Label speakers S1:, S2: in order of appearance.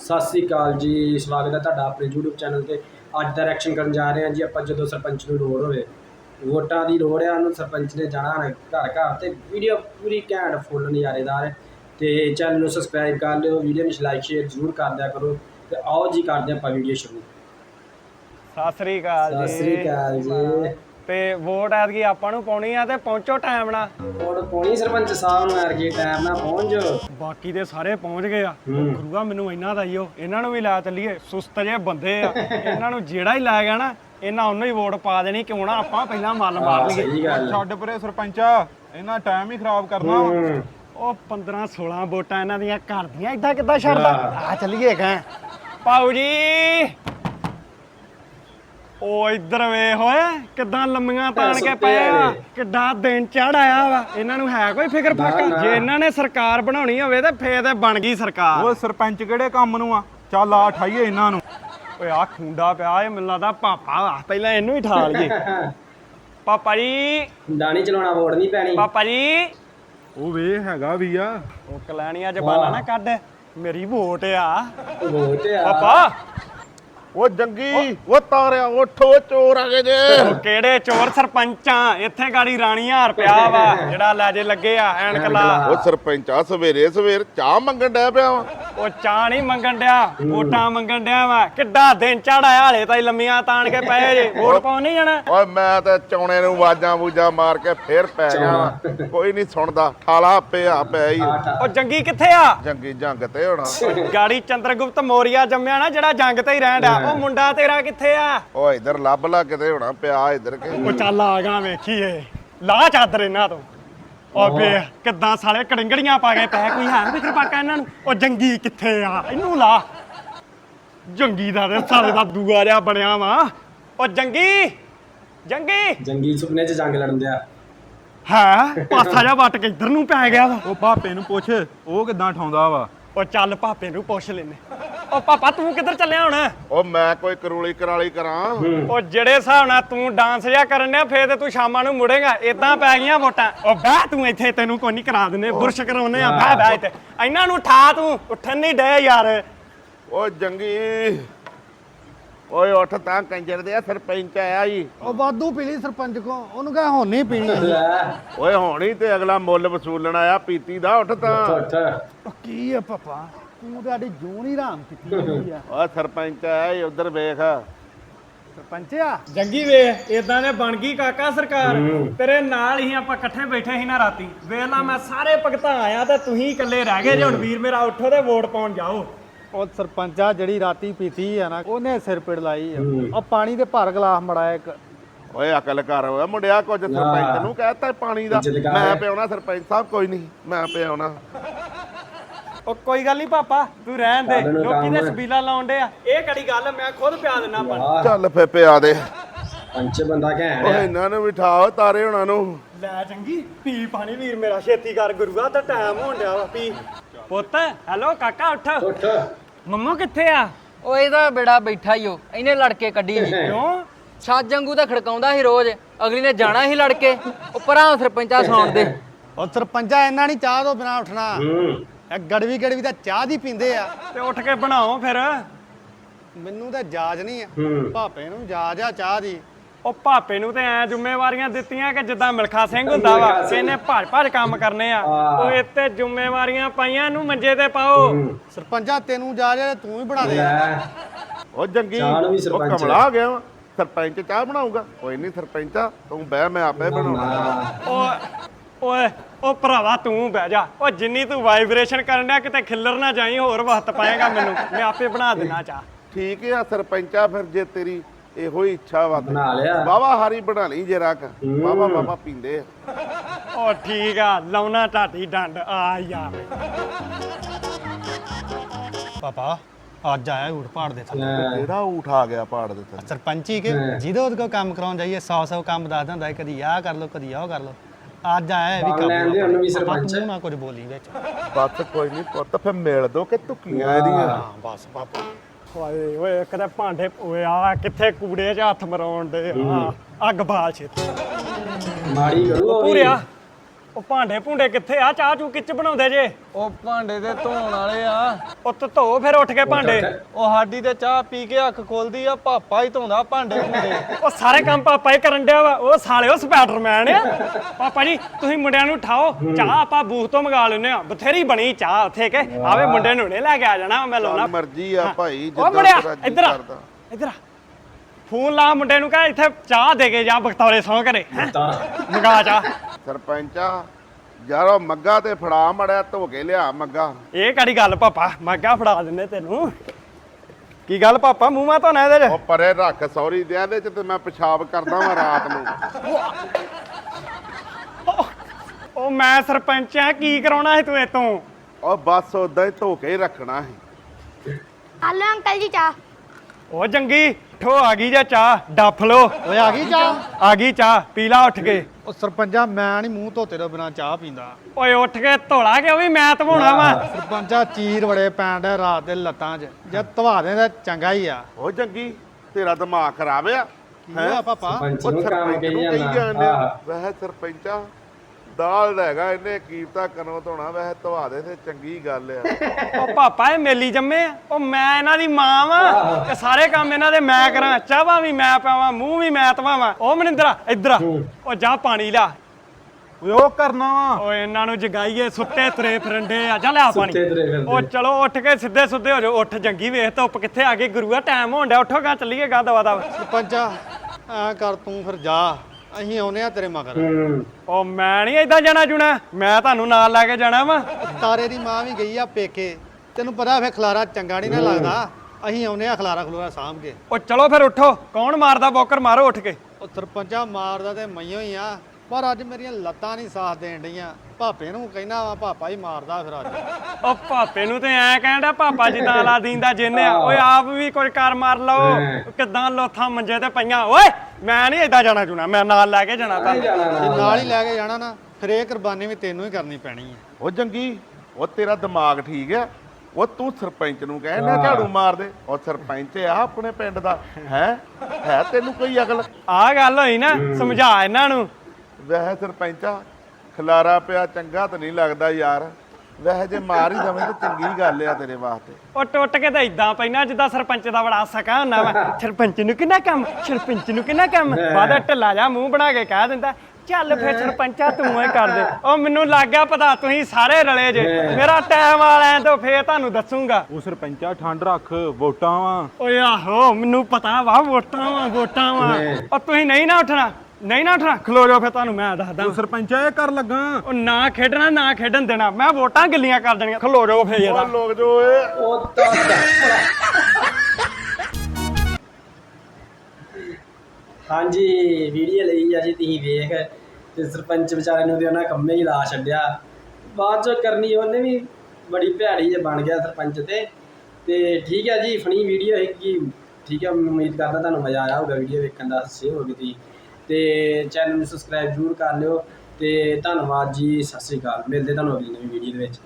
S1: ਸਤਿ ਸ੍ਰੀ ਅਕਾਲ ਜੀ ਸਵਾਗਤ ਹੈ ਤੁਹਾਡਾ ਆਪਣੇ YouTube ਚੈਨਲ ਤੇ। ਅੱਜ ਦਾ ਰਿਐਕਸ਼ਨ ਕਰਨ ਜਾ ਰਹੇ ਹਾਂ ਜੀ ਆਪਾਂ ਜਦੋਂ ਸਰਪੰਚ ਨੂੰ ਲੋੜ ਹੋਵੇ। ਵੋਟਾਂ ਦੀ ਲੋੜ ਹੈ ਉਹਨੂੰ ਸਰਪੰਚ ਨੇ ਜਾਣਾ ਹੈ ਘਰ ਘਰ ਤੇ। ਵੀਡੀਓ ਪੂਰੀ ਘੈਂਟ ਫੁੱਲ ਨਜ਼ਾਰੇਦਾਰ ਹੈ। ਤੇ ਚੈਨਲ ਨੂੰ ਸਬਸਕ੍ਰਾਈਬ ਕਰ ਲਿਓ ਵੀਡੀਓ ਨੂੰ ਲਾਈਕ ਸ਼ੇਅਰ ਜ਼ਰੂਰ ਕਰ ਦਿਆ ਕਰੋ। ਤੇ ਆਓ ਜੀ ਕਰਦੇ ਆਪਾਂ ਵੀਡੀਓ ਸ਼ੁਰੂ।
S2: ਸਤਿ ਸ੍ਰੀ ਅਕਾਲ ਜੀ।
S1: ਸਤਿ ਸ੍ਰੀ ਅਕਾਲ ਜੀ।
S2: ਤੇ ਵੋਟ ਐਤਕੀ ਆਪਾਂ ਨੂੰ ਪਾਉਣੀ ਆ ਤੇ ਪਹੁੰਚੋ ਟਾਈਮ ਨਾਲ।
S1: ਹੁਣ ਪੌਣੀ ਸਰਪੰਚ ਸਾਹਿਬ ਨੂੰ ਯਾਰ ਕੀ ਟਾਈਮ ਨਾਲ ਪਹੁੰਚ।
S2: ਬਾਕੀ ਦੇ ਸਾਰੇ ਪਹੁੰਚ ਗਏ ਆ। ਗੁਰੂਆ ਮੈਨੂੰ ਇੰਨਾ ਦਾ ਹੀ ਉਹ ਇਹਨਾਂ ਨੂੰ ਵੀ ਲਾ ਚੱਲੀਏ ਸੁਸਤ ਜੇ ਬੰਦੇ ਆ। ਇਹਨਾਂ ਨੂੰ ਜਿਹੜਾ ਹੀ ਲੈ ਗਿਆ ਨਾ ਇਹਨਾਂ ਉਹਨੂੰ ਹੀ ਵੋਟ ਪਾ ਦੇਣੀ ਕਿਉਂ ਨਾ ਆਪਾਂ ਪਹਿਲਾਂ ਮੱਲ ਮਾਰ ਲਈਏ।
S1: ਸਹੀ ਗੱਲ।
S3: ਛੱਡ ਪਰੇ ਸਰਪੰਚਾ ਇਹਨਾਂ ਟਾਈਮ ਹੀ ਖਰਾਬ ਕਰਨਾ।
S1: ਹੂੰ।
S2: ਉਹ 15 16 ਵੋਟਾਂ ਇਹਨਾਂ ਦੀਆਂ ਘਰ ਦੀਆਂ ਇਦਾਂ ਕਿੱਦਾਂ ਛੱਡਦਾ? ਆ ਚੱਲੀਏ ਕਾਂ ਪਾਉ ਜੀ! ਉਹ ਇੱਧਰ ਵੇ ਹੋਏ ਕਿੱਦਾਂ ਲੰਮੀਆਂ ਤਾਣ ਕੇ ਪਏ ਆ?
S1: ਆ
S2: ਕਿੱਡਾ ਦਿਨ ਚੜ ਆਇਆ ਵਾ। ਇਹਨਾਂ ਨੂੰ ਹੈ ਕੋਈ ਫਿਕਰ ਫਾਕਾ। ਜੇ ਇਹਨਾਂ ਨੇ ਸਰਕਾਰ ਬਣਾਉਣੀ ਹੋਵੇ ਤੇ ਫੇਰ ਤੇ ਬਣ ਗਈ ਸਰਕਾਰ।
S3: ਉਹ ਸਰਪੰਚ ਕਿਹੜੇ ਕੰਮ ਨੂੰ ਆ? ਚੱਲ ਆ ਠਾਈਏ ਇਹਨਾਂ ਨੂੰ।
S2: ਓਏ ਆ ਖੁੰਡਾ ਪਿਆ ਇਹ ਮੈਨੂੰ ਲੱਗਦਾ ਪਾਪਾ ਵਾ ਪਹਿਲਾਂ ਇਹਨੂੰ ਹੀ ਠਾਲ ਜੀ। ਪਾਪਾ ਜੀ।
S1: ਦਾਣੀ ਚਲਾਉਣਾ ਵੋਟ ਨਹੀਂ ਪੈਣੀ।
S2: ਪਾਪਾ ਜੀ।
S3: ਉਹ ਵੇ ਹੈਗਾ ਵੀ ਆ।
S2: ਉਹ ਕਲੈਣੀਆਂ ਜ਼ਬਾਨਾਂ ਨਾ ਕੱਢ। ਮੇਰੀ ਵੋਟ ਆ।
S1: ਵੋਟ ਆ।
S2: ਪਾਪਾ।
S4: ਉਹ ਜੰਗੀ ਉਹ ਤਾਰਿਆ ਉੱਠੋ ਚੋਰ ਆ ਗਏ ਜੇ।
S2: ਉਹ ਕਿਹੜੇ ਚੋਰ ਸਰਪੰਚਾਂ ਇੱਥੇ ਗਾੜੀ ਰਾਣੀ ਹਾਰ ਪਿਆ ਵਾ। ਜਿਹੜਾ ਲੈ ਜੇ ਲੱਗੇ ਆ ਐਨਕ ਲਾ।
S4: ਉਹ ਸਰਪੰਚਾ ਸਵੇਰੇ ਸਵੇਰ ਚਾਹ ਮੰਗਣ ਡਿਆ ਪਿਆ ਵਾ।
S2: ਉਹ ਚਾਹ ਨਹੀਂ ਮੰਗਣ ਡਿਆ ਵੋਟਾਂ ਮੰਗਣ ਡਿਆ ਵਾ। ਕਿੱਡਾ ਦਿਨ ਚੜਾਇਆ ਹਲੇ ਤਾਈ ਲੰਮੀਆਂ ਤਾਣ ਕੇ ਪਏ ਜੇ। ਵੋਟ ਪਾਉਣ ਨਹੀਂ ਜਾਣਾ?
S4: ਓਏ ਮੈਂ ਤਾਂ ਚੌਣੇ ਨੂੰ ਆਵਾਜ਼ਾਂ ਬੂਜਾਂ ਮਾਰ ਕੇ ਫੇਰ ਪੈ ਗਿਆ ਵਾਂ। ਕੋਈ ਨਹੀਂ ਸੁਣਦਾ। ਠਾਲਾ ਪਿਆ ਪਿਆ ਹੀ।
S2: ਉਹ ਜੰਗੀ ਕਿੱਥੇ ਆ?
S4: ਜੰਗੀ ਜੰਗ ਤੇ ਹੋਣਾ।
S2: ਗਾੜੀ ਚੰਦਰਗੁਪਤ ਮੌਰੀਆ ਜੰਮਿਆ ਨਾ ਜਿਹੜਾ ਜੰਗ ਤੇ ਹੀ ਰਹਿਣ ਡਿਆ। ਉਹ ਮੁੰਡਾ ਤੇਰਾ ਕਿੱਥੇ ਆ?
S4: ਓ ਇਧਰ ਲੱਭ ਲਾ ਕਿਤੇ ਹੋਣਾ ਪਿਆ ਇਧਰ ਕੇ।
S2: ਉਹ ਚੱਲ ਆ ਗਾ ਵੇਖੀਏ। ਲਾ ਚਾਦਰ ਇਹਨਾਂ ਤੋਂ। ਉਹ ਬੇ ਕਿੱਦਾਂ ਸਾਲੇ ਕੜਿੰਗੜੀਆਂ ਪਾ ਕੇ ਪੈ ਕੋਈ ਹੈ ਫਿਕਰ ਪਾਕਾ ਇਹਨਾਂ ਨੂੰ। ਉਹ ਜੰਗੀ ਕਿੱਥੇ ਆ? ਇਹਨੂੰ ਲਾ। ਜੰਗੀ ਦਾ ਤੇ ਸਾਲੇ ਦਾ ਦੂਆ ਜਿਹਾ ਬਣਿਆ ਵਾ। ਉਹ ਜੰਗੀ ਜੰਗੀ।
S1: ਜੰਗੀ ਸੁਪਨੇ 'ਚ ਜੰਗ ਲੜਨ ਦਿਆ।
S2: ਹੈ? ਪਾਸਾ ਜਿਹਾ ਵੱਟ ਕੇ ਇੱਧਰ ਨੂੰ ਪੈ ਗਿਆ ਵਾ।
S3: ਉਹ ਭਾਪੇ ਨੂੰ ਪੁੱਛ ਉਹ ਕਿਦਾਂ ਠਾਉਂਦਾ ਵਾ?
S2: ਉਹ ਚੱਲ ਪਾਪੇ ਨੂੰ ਪੁੱਛ ਲੈਨੇ ਉਹ ਪਾਪਾ ਤੂੰ ਕਿੱਧਰ ਚੱਲਿਆ ਹੁਣ?
S4: ਓ ਮੈਂ ਕੋਈ ਕਰੂਲੀ ਕਰਾਲੀ ਕਰਾਂ।
S2: ਉਹ ਜਿਹੜੇ ਹਿਸਾਬ ਨਾਲ ਤੂੰ ਡਾਂਸ ਜਿਆ ਕਰਨ ਡਿਆ ਫੇਰ ਤੇ ਤੂੰ ਸ਼ਾਮਾਂ ਨੂੰ ਮੁੜੇਗਾ। ਇਦਾਂ ਪੈ ਗਈਆਂ ਵੋਟਾਂ। ਉਹ ਬਹਿ ਤੂੰ ਇੱਥੇ ਤੈਨੂੰ ਕੋਈ ਨਹੀਂ ਕਰਾ ਦਿੰਦੇ ਬੁਰਸ਼ ਕਰਾਉਨੇ ਆ ਬਹਿ ਬਹਿ ਇੱਥੇ। ਇਹਨਾਂ ਨੂੰ ਠਾ ਤੂੰ ਉੱਠਣ ਨਹੀਂ ਡੇ ਯਾਰ।
S4: ਓ ਜੰਗੀ। ਓਏ ਉੱਠ ਤਾਂ ਕੰਜਰ ਦੇ ਸਰਪੰਚ ਆਇਆ ਜੀ
S5: ਉਹ ਵਾਧੂ ਪੀਲੀ ਸਰਪੰਚ ਕੋ ਉਹਨੂੰ ਕਹੇ ਹੁਣ ਨਹੀਂ ਪੀਣੀ।
S4: ਓਏ ਹੋਣੀ ਤੇ ਅਗਲਾ ਮੁੱਲ ਵਸੂਲਣ ਆਇਆ ਪੀਤੀ ਦਾ ਉੱਠ ਤਾਂ।
S1: ਉੱਠ।
S5: ਉਹ ਕੀ ਆ ਪਾਪਾ? ਤੂੰ ਤੇ ਸਾਡੀ ਜੂਨ ਹੀ ਰਾਮ ਕੀਤੀ ਹੋਈ ਆ।
S4: ਓ ਸਰਪੰਚ ਆਇਆ ਉਧਰ ਵੇਖ।
S5: ਸਰਪੰਚ ਆ?
S2: ਜੰਗੀ ਵੇ ਇਦਾਂ ਨੇ ਬਣ ਗਈ ਕਾਕਾ ਸਰਕਾਰ। ਤੇਰੇ ਨਾਲ ਹੀ ਆਪਾਂ ਇਕੱਠੇ ਬੈਠੇ ਸੀ ਨਾ ਰਾਤੀ। ਵੇਲਾ ਮੈਂ ਸਾਰੇ ਭਗਤਾਂ ਆਇਆ ਤੇ ਤੁਸੀਂ ਇਕੱਲੇ ਰਹਿ ਗਏ ਜੇ। ਹੁਣ ਵੀਰ ਮੇਰਾ ਉੱਠੋ ਤੇ ਵੋਟ ਪਾਉਣ ਜਾਓ।
S5: ਉਹ ਸਰਪੰਚ ਆ ਜਿਹੜੀ ਰਾਤੀ ਪੀਤੀ ਆ ਨਾ ਉਹਨੇ ਸਿਰ ਪਿੜ ਲਾਈ ਆ। ਉਹ ਪਾਣੀ ਦੇ ਭਰ ਗਲਾਸ ਮੜਾਇਆ ਇੱਕ।
S4: ਓਏ ਅਕਲ ਕਰ ਓਏ ਮੁੰਡਿਆ ਕੁਝ ਸਰਪੰਚ ਨੂੰ ਕਹਿਤਾ ਪਾਣੀ ਦਾ। ਮੈਂ ਪਿਆਉਣਾ ਸਰਪੰਚ ਸਾਹਿਬ ਕੋਈ ਨਹੀਂ ਮੈਂ ਪਿਆਉਣਾ।
S2: ਉਹ ਕੋਈ ਗੱਲ ਨਹੀਂ ਪਾਪਾ ਤੂੰ ਰਹਿਣ ਦੇ। ਲੋਕੀ ਦੇ
S1: ਹੈ।
S2: ਸਬੀਲਾ ਲਾਉਂਦੇ ਆ। ਇਹ ਕਿਹੜੀ ਗੱਲ ਮੈਂ ਖੁਦ ਪਿਆ ਦਿੰਨਾ ਪਾਣੀ
S4: ਚੱਲ ਫੇ ਪਿਆ ਦੇ।
S1: ਪੰਚ ਬੰਦਾ ਘੈਂਟ
S4: ਓਏ
S1: ਹੈ
S4: ਇਹਨਾਂ ਨੂੰ ਬਿਠਾਓ ਤਾਰੇ ਹੋਣਾ ਨੂੰ।
S2: ਲੈ ਚੰਗੀ ਪੀ ਪਾਣੀ ਵੀਰ ਮੇਰਾ ਛੇਤੀ ਕਰ ਗੁਰੂਆ ਤਾਂ ਟਾਈਮ ਹੋਣ ਡਿਆ ਵਾ ਪੀ। ਪੁੱਤ ਹੈਲੋ ਕਾਕਾ ਉੱਠ।
S1: ਉੱਠ।
S2: ਮੰਮੂ ਕਿੱਥੇ ਆ?
S6: ਉਹ ਇਹਦਾ ਬੇੜਾ ਬੈਠਾ ਹੀ ਉਹ ਇਹਨੇ ਲੜ ਕੇ ਕੱਢੀ ਜੀ
S2: ਕਿਉਂ?
S6: ਛੱਜ ਵਾਂਗੂ ਤਾਂ ਖੜਕਾਉਂਦਾ ਸੀ ਰੋਜ਼ ਅਗਲੀ ਨੇ ਜਾਣਾ ਹੀ ਲੜ ਕੇ ਉਹ ਪਰਾਂ ਸਰਪੰਚਾ ਸੌਣ ਦੇ।
S5: ਉਹ ਸਰਪੰਚਾ ਇਹਨਾਂ ਨਹੀਂ ਚਾਹ ਤੋਂ ਬਿਨਾ ਉੱਠਣਾ।
S1: ਹੂੰ।
S5: ਇਹ ਗੜਵੀ ਗੜਵੀ ਤਾਂ ਚਾਹ ਦੀ ਪੀਂਦੇ ਆ।
S2: ਤੇ ਉੱਠ ਕੇ ਬਣਾਓ ਫਿਰ।
S5: ਮੈਨੂੰ ਤਾਂ ਜਾਜ ਨਹੀਂ ਆ। ਭਾਪੇ ਨੂੰ ਜਾਜ ਆ ਚਾਹ ਦੀ।
S2: ਉਹ ਭਾਪੇ ਨੂੰ ਤੇ ਐ ਜ਼ਿੰਮੇਵਾਰੀਆਂ ਦਿੱਤੀਆਂ ਕਿ ਜਿੱਦਾਂ ਮਿਲਖਾ ਸਿੰਘ ਹੁੰਦਾ ਵਾ। ਇਹਨੇ ਭੱਜ ਭੱਜ ਕੰਮ ਕਰਨੇ ਆ। ਉਹ ਇੱਥੇ ਜ਼ਿੰਮੇਵਾਰੀਆਂ ਪਾਈਆਂ ਨੂੰ ਮੰਜੇ ਤੇ ਪਾਓ।
S5: ਸਰਪੰਚਾ ਤੈਨੂੰ ਜਾਜ ਆ ਤੂੰ ਹੀ ਬਣਾ ਦੇ।
S4: ਓ ਜੰਗੀ ਉਹ
S1: ਸਰਪੰਚ
S4: ਕਮਲਾ ਆ ਗਿਆ ਵਾ। ਸਰਪੰਚ ਚਾਹ ਬਣਾਊਗਾ। ਕੋਈ ਨਹੀਂ ਸਰਪੰਚਾ ਤੂੰ ਬਹਿ ਮੈਂ ਆਪੇ ਬਣਾਉਣਾ
S1: ਨਾ
S2: ਓਏ ਉਹ ਭਰਾਵਾ ਤੂੰ ਬਹਿ ਜਾ। ਉਹ ਜਿੰਨੀ ਤੂੰ ਵਾਈਬ੍ਰੇਸ਼ਨ ਕਰਨ ਡਿਆ ਕਿਤੇ ਖਿੱਲਰ ਨਾ ਜਾਈ ਹੋਰ ਵਕਤ ਪਾਏਗਾ ਮੈਨੂੰ। ਮੈਂ ਆਪੇ ਬਣਾ ਦੇਣਾ ਚਾਹ।
S4: ਠੀਕ ਆ ਸਰਪੰਚਾ ਫਿਰ ਜੇ ਤੇਰੀ ਇਹੋ ਹੀ ਇੱਛਾ ਵਾ
S1: ਬਣਾ ਲਿਆ।
S4: ਵਾਵਾ ਹਾਰੀ ਬਣਾ ਲਈ ਜੇ ਰੱਖ ਵਾਵਾ ਵਾਵਾ ਪੀਂਦੇ ਆ।
S2: ਉਹ ਠੀਕ ਆ ਲਾਉਣਾ ਢਾਡੀ ਡੰਡ। ਆ ਯਾਰ
S5: ਪਾਪਾ ਅੱਜ ਆਇਆ ਊੜ ਪਾੜ ਦੇ ਥੱਲੇ।
S1: ਲੈ।
S4: ਜਿਹੜਾ ਊਠ ਆ ਗਿਆ ਪਹਾੜ ਦੇ ਥੱਲੇ?
S5: ਸਰਪੰਚੀ ਕੇ ਜਿਹਦੇ ਉਹਦੇ ਕੋਲ ਕੰਮ ਕਰਾਉਣ ਜਾਈਏ 100 100 ਕੰਮ ਦੱਸ ਦਿੰਦਾ ਕਦੀ ਆਹ ਕਰ ਲਓ ਕਦੀ ਆਹ ਕਰ ਲਓ। ਅੱਜ ਆਇਆ ਇਹ ਵੀ
S1: ਕੰਮ ਲੈਣ ਦੇ ਉਹਨੂੰ ਵੀ ਸਰਪੰਚ।
S5: ਤੂੰ ਨਾ ਕੁਝ ਬੋਲੀ ਵਿੱਚ।
S4: ਬਸ ਕੋਈ ਨਹੀਂ ਪੁੱਤ ਫਿਰ ਮਿਲ ਦੋ ਕਿ ਤੁਕੀਆਂ ਇਹਦੀਆਂ।
S5: ਹਾਂ ਬਸ। ਪਾਪਾ
S2: ਓਏ ਓਏ ਇੱਕ ਤਾਂ ਭਾਂਡੇ ਓਏ ਆ ਕਿੱਥੇ ਕੂੜੇ 'ਚ ਹੱਥ ਮਰਾਉਣ ਦੇ ਆ। ਅੱਗ ਬਾਲ ਛੇਤੀ।
S1: ਮਾੜੀ ਕਰੂ।
S2: ਪੂਰਿਆ। ਉਹ ਭਾਂਡੇ ਭੁੰਡੇ ਕਿੱਥੇ ਆ? ਚਾਹ ਚੂ ਕਿੱਚ ਬਣਾਉਂਦੇ ਜੇ?
S5: ਉਹ ਭਾਂਡੇ ਤੇ ਧੋਣ ਵਾਲੇ ਆ।
S2: ਉਹ ਤੇ ਧੋ ਫਿਰ ਉੱਠ ਕੇ ਭਾਂਡੇ।
S5: ਉਹ ਸਾਡੀ ਤੇ ਚਾਹ ਪੀ ਕੇ ਅੱਖ ਖੋਲਦੀ ਆ ਪਾਪਾ ਹੀ ਧੋਂਦਾ ਭਾਂਡੇ ਭੁੰਡੇ।
S2: ਉਹ ਸਾਰੇ ਕੰਮ ਪਾਪਾ ਹੀ ਕਰਨ ਡਿਆ ਵਾ। ਉਹ ਸਾਲਿਓ ਸਪਾਈਡਰਮੈਨ ਆ। ਪਾਪਾ ਜੀ ਤੁਸੀਂ ਮੁੰਡਿਆਂ ਨੂੰ ਉਠਾਓ। ਚਾਹ ਆਪਾਂ ਬੂਥ ਤੋਂ ਮੰਗਾ ਲੈਨੇ ਆ ਬਥੇਰੀ ਬਣੀ ਚਾਹ ਉੱਥੇ ਕੇ। ਆਵੇ ਮੁੰਡੇ ਨੂੰ ਨੇ ਲੈ ਕੇ ਆ ਜਾਣਾ ਮੈਂ ਲਾਉਣਾ।
S4: ਮਰਜ਼ੀ ਆ ਭਾਈ ਜਿੱਦਾਂ ਤੇਰਾ ਜੀ
S2: ਇੱਧਰ ਆ। ਇੱਧਰ ਆ। ਫੋਨ ਲਾ ਮੁੰਡੇ ਨੂੰ ਕਹ ਇੱਥੇ ਚਾਹ ਦੇ ਕੇ ਜਾ ਬਖਤੌਰੇ ਸੌ ਘਰੇ?
S1: ਤਾਂ।
S2: ਮੰਗਾ ਚਾਹ।
S4: ਸਰਪੰਚਾ ਯਾਰੋ ਮੱਗਾ ਤੇ ਫੜਾ ਮੜਿਆ ਧੋ ਕੇ ਲਿਆ ਮੱਗਾ
S2: ਇਹ ਕਿਹੜੀ ਗੱਲ ਪਾਪਾ? ਮੈਂ ਕਿਹਾ ਫੜਾ ਦਿੰਦੇ ਤੈਨੂੰ। ਕੀ ਗੱਲ ਪਾਪਾ? ਮੂੰਹ ਮਾ ਧੋਣਾ ਇਹਦੇ ਚ?
S4: ਉਹ ਪਰੇ ਰੱਖ ਸੌਰੀ ਦੇ ਇਹਦੇ ਚ ਤੇ ਮੈਂ ਪਿਸ਼ਾਬ ਕਰਦਾ ਵਾਂ ਰਾਤ ਨੂੰ।
S2: ਉਹ ਮੈਂ ਸਰਪੰਚ ਆ ਕੀ ਕਰਾਉਣਾ ਸੀ ਤੂੰ ਇਤੋਂ
S4: ਉਹ ਬਸ ਉਦਾਂ ਹੀ ਧੋ ਕੇ ਹੀ ਰੱਖਣਾ ਸੀ।
S7: ਹਲੋ ਅੰਕਲ ਜੀ ਚਾਹ।
S2: ਉਹ ਜੰਗੀ ਠੋ ਆ ਗਈ ਜਾਂ ਚਾਹ ਡੱਫ ਲੋ
S5: ਓਏ ਆ ਗਈ ਚਾਹ।
S2: ਆ ਗਈ ਚਾਹ ਪੀ ਲਾ ਉੱਠ ਕੇ।
S5: ਉਹ ਸਰਪੰਚਾ ਮੈਂ ਨਹੀਂ ਮੂੰਹ ਧੋਤੇ ਤੋਂ ਬਿਨਾ ਚਾਹ ਪੀਂਦਾ।
S2: ਓਏ ਉੱਠ ਕੇ ਧੋਲਾ ਕਿ ਉਹ ਵੀ ਮੈਂ ਧਵਾਉਣਾ ਵਾ।
S5: ਸਰਪੰਚਾ ਚੀਰ ਬੜੇ ਪੈਣ ਡੇ ਰਾਤ ਦੇ ਲੱਤਾਂ 'ਚ। ਜੇ ਧਵਾ ਦੇ ਤਾਂ ਚੰਗਾ ਹੀ ਆ।
S4: ਉਹ ਜੰਗੀ ਤੇਰਾ ਦਿਮਾਗ ਖਰਾਬ ਆ
S5: ਕੀ ਹੋਇਆ ਪਾਪਾ?
S4: ਉਹ ਸਰਪੰਚ ਨੂੰ ਕਹੀ
S1: ਜਾਂਦਾ।
S4: ਆ। ਵੈਸੇ ਸਰਪੰਚਾ ਦਾਲ ਦਾ ਹੈਗਾ ਇਹਨੇ ਕੀਪਤਾ ਕਨੋਂ ਧੋਣਾ ਵੈਸੇ ਧਵਾ ਦੇ ਤੇ ਚੰਗੀ ਗੱਲ ਆ।
S2: ਉਹ ਪਾਪਾ ਇਹ ਮੇਲੀ ਜੰਮੇ ਆ। ਉਹ ਮੈਂ ਇਹਨਾਂ ਦੀ ਮਾਂ ਵਾਂ। ਤੇ ਸਾਰੇ ਕੰਮ ਇਹਨਾਂ ਦੇ ਮੈਂ ਕਰਾਂ। ਚਾਹਾਂ ਵੀ ਮੈਂ ਪਾਵਾਂ ਮੂੰਹ ਵੀ ਮੈਂ ਧਵਾਵਾਂ। ਉਹ ਮਨਿੰਦਰਾ ਇੱਧਰ ਆ। ਉਹ ਜਾ ਪਾਣੀ ਲਿਆ।
S3: ਓਏ ਉਹ ਕਰਨਾ ਵਾ।
S2: ਓਏ ਇਹਨਾਂ ਨੂੰ ਜਗਾਈਏ ਸੁੱਤੇ ਤਰੇ ਫਿਰੰਡੇ ਆ। ਜਾ ਲਿਆ ਪਾਣੀ।
S1: ਸੁੱਤੇ ਤੁਰੇ ਫਿਰਦੇ।
S2: ਉਹ ਚਲੋ ਉੱਠ ਕੇ ਸਿੱਧੇ ਸੁੱਧੇ ਹੋ ਜਾਓ। ਉੱਠ ਜੰਗੀ ਵੇਖ ਧੁੱਪ ਕਿੱਥੇ ਆ ਗਈ। ਗੁਰੂਆ ਟਾਈਮ ਹੋਣ ਡਿਆ। ਉੱਠੋ ਗਾ ਚੱਲੀਏ ਗਾ ਦਵਾ ਦਵਾ
S5: ਸਰਪੰਚਾ ਐ ਕਰ ਤੂੰ ਫਿਰ ਜਾ। ਅਸੀਂ ਆਉਨੇ ਆ ਤੇਰੇ ਮਗਰ।
S2: ਉਹ ਮੈਂ ਨਹੀਂ ਏਦਾਂ ਜਾਣਾ ਜੁਣਾ ਮੈਂ ਤੁਹਾਨੂੰ ਨਾਲ ਲੈ ਕੇ ਜਾਣਾ ਵਾ।
S5: ਤਾਰੇ ਦੀ ਮਾਂ ਵੀ ਗਈ ਆ ਪੇਕੇ। ਤੈਨੂੰ ਪਤਾ ਫੇ ਖਲਾਰਾ ਚੰਗਾ ਨਹੀਂ ਨਾ ਲੱਗਦਾ। ਅਸੀਂ ਆਉਨੇ ਆ ਖਲਾਰਾ ਖਲੂਰਾ ਸਾਂਭ ਕੇ।
S2: ਉਹ ਚਲੋ ਫਿਰ ਉੱਠੋ ਕੌਣ ਮਾਰਦਾ ਬੋਕਰ ਮਾਰੋ ਉੱਠ ਕੇ।
S5: ਉਹ ਸਰਪੰਚਾ ਮਾਰਦਾ ਤੇ ਮਈਓ ਹੀ ਆ। ਪਰ ਅੱਜ ਮੇਰੀਆਂ ਲੱਤਾਂ ਨਹੀਂ ਸਾਥ ਦੇਣ ਡਈਆਂ। ਭਾਪੇ ਨੂੰ ਕਹਿਣਾ ਵਾ ਪਾਪਾ ਹੀ ਮਾਰਦਾ ਫਿਰ ਅੱਜ।
S2: ਉਹ ਪਾਪੇ ਨੂੰ ਤੇ ਐ ਕਹਿੰਦਾ ਪਾਪਾ ਜਿੱਦਾਂ ਅਲਾਦੀਨ ਦਾ ਜਿੰਨ ਆ ਓਏ ਆਪ ਵੀ ਕੋਈ ਕਰ ਮਾਰ ਲਓ। ਕਿਦਾਂ ਲੋਥਾਂ ਮੰਜੇ ਤੇ ਪਈਆਂ। ਓਏ ਮੈਂ ਨਹੀਂ ਏਦਾਂ ਜਾਣਾ ਜੁਣਾ ਮੈਂ ਨਾਲ ਲੈ ਕੇ ਜਾਣਾ ਤਾਂ
S5: ਜੇ
S1: ਨਾ।
S5: ਨਾਲ ਹੀ ਲੈ ਕੇ ਜਾਣਾ ਨਾ ਫਿਰ ਇਹ ਕੁਰਬਾਨੀ ਵੀ ਤੈਨੂੰ ਹੀ ਕਰਨੀ ਪੈਣੀ ਹੈ
S4: ਉਹ ਜੰਗੀ ਉਹ ਤੇਰਾ ਦਿਮਾਗ ਠੀਕ ਆ। ਉਹ ਤੂੰ ਸਰਪੰਚ ਨੂੰ ਕਹਿਣਾ ਝਾੜੂ ਮਾਰ ਦੇ। ਉਹ ਸਰਪੰਚ ਆ ਆਪਣੇ ਪਿੰਡ ਦਾ। ਹੈ? ਹੈ ਤੈਨੂੰ ਕੋਈ ਅਕਲ?
S2: ਆਹ ਗੱਲ ਹੋਈ ਨਾ ਸਮਝਾ ਇਹਨਾਂ ਨੂੰ।
S4: ਵੈਸੇ ਸਰਪੰਚਾ ਖਲਾਰਾ ਪਿਆ ਚੰਗਾ ਤਾਂ ਨਹੀਂ ਲੱਗਦਾ ਯਾਰ। ਵੈਸੇ ਜੇ ਮਾਰ ਹੀ ਦਵੇਂ ਤਾਂ ਚੰਗੀ ਗੱਲ ਆ ਤੇਰੇ ਵਾਸਤੇ।
S2: ਉਹ ਟੁੱਟ ਕੇ ਤਾਂ ਇਦਾਂ ਪੈਣਾ ਜਿੱਦਾਂ ਸਰਪੰਚ ਦਾ ਬੜਾ ਸਕਾ ਹੁੰਦਾ ਵਾ। ਸਰਪੰਚ ਨੂੰ ਕਿੰਨਾ ਕੰਮ ਸਰਪੰਚ ਨੂੰ ਕਿੰਨਾ ਕੰਮ? ਬਾਦਾ ਢਿੱਲਾ ਜਾ ਮੂੰਹ ਬਣਾ ਕੇ ਕਹਿ ਦਿੰਦਾ ਚੱਲ ਫੇਰ ਸਰਪੰਚਾ ਤੂੰ ਹੀ ਕਰ ਦੇ। ਉਹ ਮੈਨੂੰ ਲੱਗ ਗਿਆ ਪਤਾ ਤੁਸੀਂ ਸਾਰੇ ਰਲੇ ਜੇ। ਮੇਰਾ ਟਾਈਮ ਵਾਲਿਆਂ ਤੋਂ ਫੇਰ ਤੁਹਾਨੂੰ ਦੱਸੂਗਾ।
S3: ਉਹ ਸਰਪੰਚਾ ਠੰਡ ਰੱਖ ਵੋਟਾਂ ਵਾ।
S2: ਓਏ ਆਹੋ ਮੈਨੂੰ ਪਤਾ ਵਾ ਵੋਟਾਂ ਵਾ ਵੋਟਾਂ ਵਾ। ਉਹ ਤੁਸੀਂ ਨਹੀਂ ਨਾ ਉੱਠਣਾ। ਨਹੀਂ ਨਾ ਉੱਠਣਾ ਖਲੋ ਜਾਓ ਫੇਰ ਤੁਹਾਨੂੰ ਮੈਂ ਦੱਸਦਾ।
S3: ਉਹ ਸਰਪੰਚਾ ਇਹ ਕਰ ਲੱਗਾ।
S2: ਉਹ ਨਾ ਖੇਡਣਾ ਨਾ ਖੇਡਣ ਦੇਣਾ। ਮੈਂ ਵੋਟਾਂ ਗਿੱਲੀਆਂ ਕਰ ਦੇਣੀਆਂ। ਖਲੋ ਜਾਓ ਫੇਰ
S4: ਉਹ ਲੋਕ ਜੋ ਏ
S1: ਉਹ ਤਾਂ ਹਾਂਜੀ ਵੀਡੀਓ ਲਈ ਆ ਜੀ ਤੁਸੀਂ ਵੇਖ। ਤੇ ਸਰਪੰਚ ਵਿਚਾਰੇ ਨੂੰ ਤੇ ਉਹਨਾਂ ਕੰਮੇ ਹੀ ਲਾ ਛੱਡਿਆ। ਬਾਅਦ ਚ ਕਰਨੀ ਉਹਨੇ ਵੀ ਬੜੀ ਭੈੜੀ ਜੇ ਬਣ ਗਿਆ ਸਰਪੰਚ ਤੇ। ਤੇ ਠੀਕ ਹੈ ਜੀ ਫਨੀ ਵੀਡੀਓ ਹੈ ਕਿ ਠੀਕ ਹੈ ਉਮੀਦ ਕਰਦਾ ਤੁਹਾਨੂੰ ਮਜ਼ਾ ਆਇਆ ਹੋਊਗਾ ਵੀਡੀਓ ਵੇਖਣ ਦਾ। ਸ਼ੇਅਰ ਹੋ ਗਈ ਤੀ ਤੇ ਚੈਨਲ ਨੂੰ ਸਬਸਕ੍ਰਾਈਬ ਜ਼ਰੂਰ ਕਰ ਲਿਓ ਤੇ ਧੰਨਵਾਦ ਜੀ, ਸਤਿ ਸ੍ਰੀ ਅਕਾਲ। ਮਿਲਦੇ ਤੁਹਾਨੂੰ ਅਗਲੀ ਨਵੀਂ ਵੀਡੀਓ ਦੇ ਵਿੱਚ।